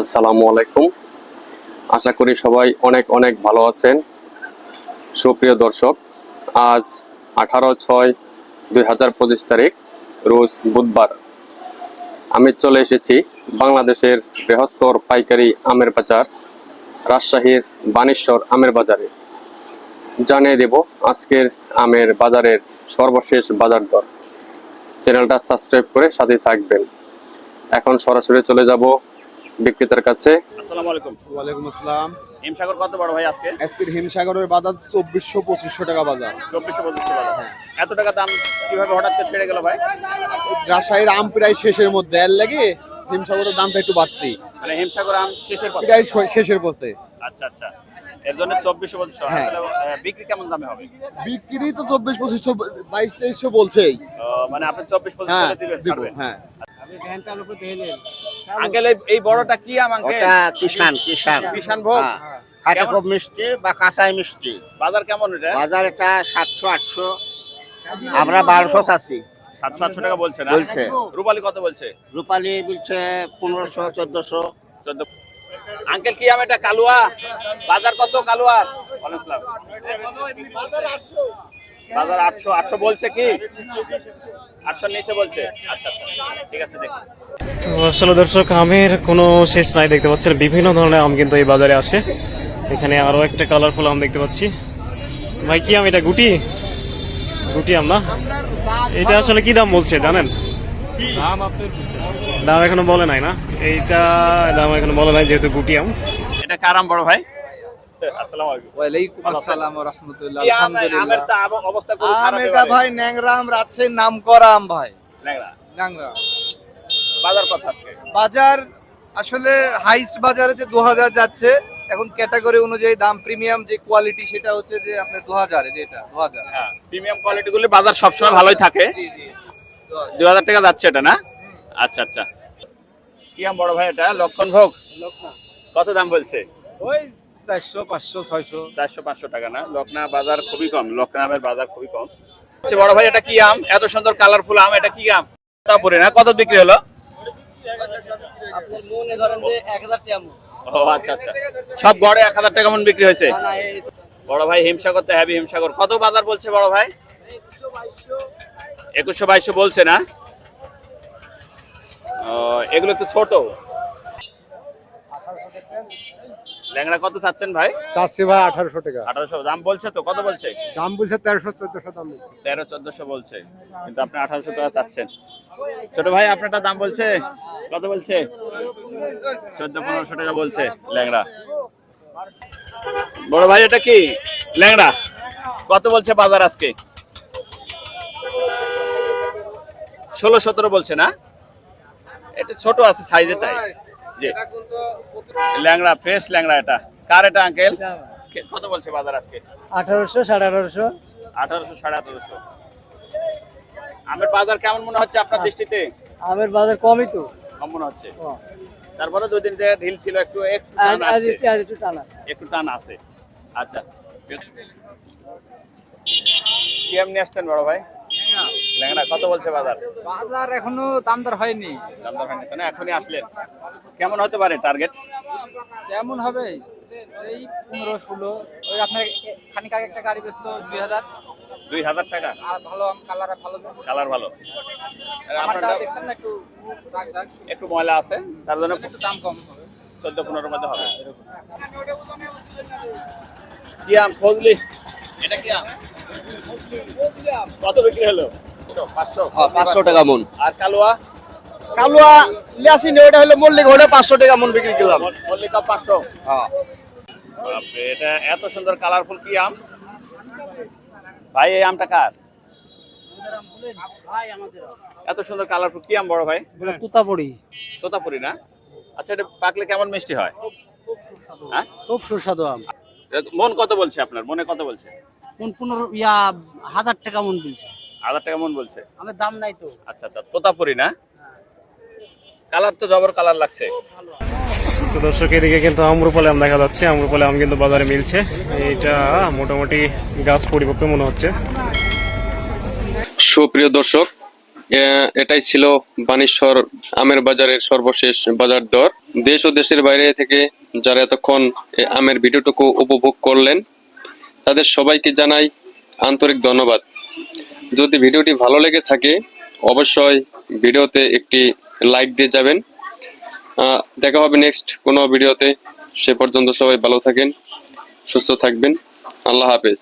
আসসালামু আলাইকুম। আশা করি সবাই অনেক অনেক ভালো আছেন। সুপ্রিয় দর্শক, আজ আঠারো ছয় দুই হাজার পঁচিশ তারিখ, রোজ বুধবার। আমি চলে এসেছি বাংলাদেশের বৃহত্তর পাইকারি আমের বাজার, রাজশাহীর বানেশ্বর আমের বাজারে। জানিয়ে দেব আজকের আমের বাজারের সর্বশেষ বাজার দর। চ্যানেলটা সাবস্ক্রাইব করে সাথে থাকবেন। এখন সরাসরি চলে যাব বিক্রেতার কাছে। আসসালামু আলাইকুম। ওয়ালাইকুম আসসালাম। হিমসাগর কত বড় ভাই আজকে? আজকের হিমসাগরের বাজার চব্বিশশো পঁচিশশো টাকা বাজার। চব্বিশশো পঁচিশশো টাকা। এত টাকা দাম কীভাবে হঠাৎ করে ছেড়ে গেল ভাই? রাজশাহীর আম প্রায় শেষের মধ্যে এর লাগে হিমসাগরের দামটা একটু বাড়তি। মানে হিমসাগর আম শেষের পথে? প্রায় শেষের পথে। আচ্ছা আচ্ছা। এর জন্য চব্বিশশো পঁচিশশো। হ্যাঁ। বিক্রি কেমন দামে হবে? বিক্রি তো চব্বিশ পঁচিশশো বাইশ তেইশশো বলছেই। আহ, মানে আপনি চব্বিশ হ্যাঁ দিবেন হ্যাঁ। আঙ্কেল এই- বড়টা কি আম আঙ্কেল ওটা কিষান কিষান কিষান ভোগ? হ্যাঁ। খুব মিষ্টি বা কাঁচাই মিষ্টি। বাজার কেমন এটা? বাজার এটা সাতশো আটশো। আমরা বারোশো চাচ্ছি। সাতশো আটশো টাকা বলছে না বলছে। রূপালী কত বলছে? রূপালি বলছে পনেরোশো চোদ্দশো। চোদ্দ। আঙ্কেল কি আম এটা কালুয়া? বাজার কত কালুয়া? ওয়ালাইকুম। বাজার আটশো আটশো বলছে কি? আটশো নিচে বলছে। আচ্ছা আচ্ছা। ঠিক আছে দেখুন আসলে দর্শক আমের কোনো শেষ নাই দেখতে পাচ্ছেন। বিভিন্ন ধরনের আম কিন্তু এই বাজারে আসে। এখানে আরও একটা কালারফুল আম দেখতে পাচ্ছি। ভাই কি আম এটা? গুটি? গুটি আম না? এটা আসলে কি দাম বলছে জানেন? দাম এখনও বলে নাই না। এইটা দাম এখনও বলে নাই যেহেতু গুটি আম। এটা কারাম বড় ভাই? আসসালামু আলাইকুম। ওয়ালাইকুম ভালো আসসালাম রহমতুল্লাহ কি আম আমের তো অবস্থা খুব আম খারাপ এটা ভাই ন্যাংরাম রাজশাহীর নাম করা আম ভাই। ন্যাংরা। বাজার কত আজকে? বাজার আসলে হাইস্ট বাজারে যে দু হাজার যাচ্ছে এখন ক্যাটাগরি অনুযায়ী দাম প্রিমিয়াম যে কোয়ালিটি সেটা হচ্ছে যে আপনার দু হাজারে যেটা দু হাজার হ্যাঁ প্রিমিয়াম কোয়ালিটি গুলি বাজার সবসময় ভালোই থাকে। জি জি হাজার টাকা যাচ্ছে এটা না? আচ্ছা আচ্ছা। কি আম বড় ভাই এটা? লক্ষণ ভোগ? কত দাম বলছে? ওই চারশো পাঁচশো ছয়শো। চারশো পাঁচশো টাকা না? লকনা বাজার খুবই কম লকনা আমের বাজার খুবই কম। আচ্ছা বড় ভাই এটা কি আম? এত সুন্দর কালারফুল আম এটা কি আম? তারপরে না? কত বিক্রি হলো? আপনার মনে ধরেন যে এক হাজার টাকা মন। ও আচ্ছা আচ্ছা। সব গড়ে এক হাজার টাকা মন বিক্রি হয়েছে? বড় ভাই হিমসাগর তো হ্যাভি হিমসাগর। কত বাজার বলছে বড় ভাই? একুশশো বাইশশো বলছে না? ও, এগুলো তো ছোট। ল্যাংড়া কত চাচ্ছেন ভাই? চাচ্ছি ভাই আঠারোশো টাকা। আঠারোশো। দাম বলছে তো? কত বলছে? দাম বলছে তেরোশো চোদ্দশো দাম বলছে। তেরো চোদ্দশো বলছে। কিন্তু আপনি আঠারোশো টাকা চাচ্ছেন। ছোট ভাই আপনারটা দাম বলছে? কত বলছে? চোদ্দ পনেরোশো টাকা বলছে ল্যাংড়া। বড় ভাই এটা কি? ল্যাংড়া। কত বলছে বাজার আজকে? ষোলো সতেরো বলছে না? এটা ছোট আছে সাইজে তাই। জি। ল্যাংড়া ফ্রেশ ল্যাংড়া এটা। কার এটা আঙ্কেল কত বলছে বাজার আজকে? আঠারোশো সাড়ে আঠারোশো। আঠারোশো সাড়ে আঠারোশো। আমের বাজার কেমন মনে হচ্ছে আপনার দৃষ্টিতে? আমের বাজার কমই তো। কম মনে হচ্ছে? ও, তারপরে দুই দিন যে ঢিল ছিল একটু একটু টান আছে। একটু টান আছে একটু টান আছে আচ্ছা। কি এমনি আসছেন বড় ভাই? ল্যাংড়া কত বলছে বাজার? বাজার এখনও দাম দর হয়নি। দাম দর হয়নি তো এখনই আসলেন। কেমন হতে পারে টার্গেট কেমন হবে এই পনেরো ষোলো ওই আপনার খানিক আগে একটা গাড়ি বেচলো দুই হাজার। দুই হাজার টাকা? আর ভালো কালার ভালো কালার ভালো। আর আমারটা আপনারটা দেখছেন না একটু দাগ দাগ একটু ময়লা আছে তার জন্য একটু দাম কম হবে। চোদ্দ পনেরো মধ্যে হবে। কি আম ফজলি এটা কি আম? কত বিক্রি হলো? পাঁচশো। পাঁচশো টাকা মন। আর কালুয়া? কালুয়া লিয়াসি নে ওটা হলো মল্লিক ওটা পাঁচশো টাকা মন বিক্রি করলাম। মল্লিকা পাঁচশো। হ্যাঁ। বাপরে, এটা এত সুন্দর কালারফুল কি আম? ভাই এই আমটা কার? এত সুন্দর কালারফুল কি আম বড় ভাই? তুতাপুরি। তোতাপুরি না? আচ্ছা এটা পাকলে কেমন মিষ্টি হয়? হ্যাঁ? খুব সুস্বাদু আম। মন কত বলছে আপনার? মনে কত বলছে? কোন পনেরো ইয়া হাজার টাকা মন বলছে। হাজার টাকা মন বলছে? আমের দাম নাই তো। আচ্ছা আচ্ছা তোতাপুরি না? কালার তো জবর কালার লাগছে। তো দর্শক এদিকে কিন্তু আমরুপালে আম দেখা যাচ্ছে। আমরুপালে আম কিন্তু বাজারে মিলছে। এটা মোটামুটি গাছ পরিপক্ক মনে হচ্ছে। সুপ্রিয় দর্শক এটাই ছিল বানেশ্বর আমের বাজারের সর্বশেষ বাজার দর। দেশ ও দেশের বাইরে থেকে যারা এতক্ষণ আমের ভিডিওটুকু উপভোগ করলেন তাদের সবাইকে জানাই আন্তরিক ধন্যবাদ। যদি ভিডিওটি ভালো লেগে থাকে, অবশ্যই ভিডিওতে একটি লাইক দিয়ে যাবেন। দেখা হবে নেক্সট কোনো ভিডিওতে। সে পর্যন্ত সবাই ভালো থাকেন, সুস্থ থাকবেন। আল্লাহ হাফেজ।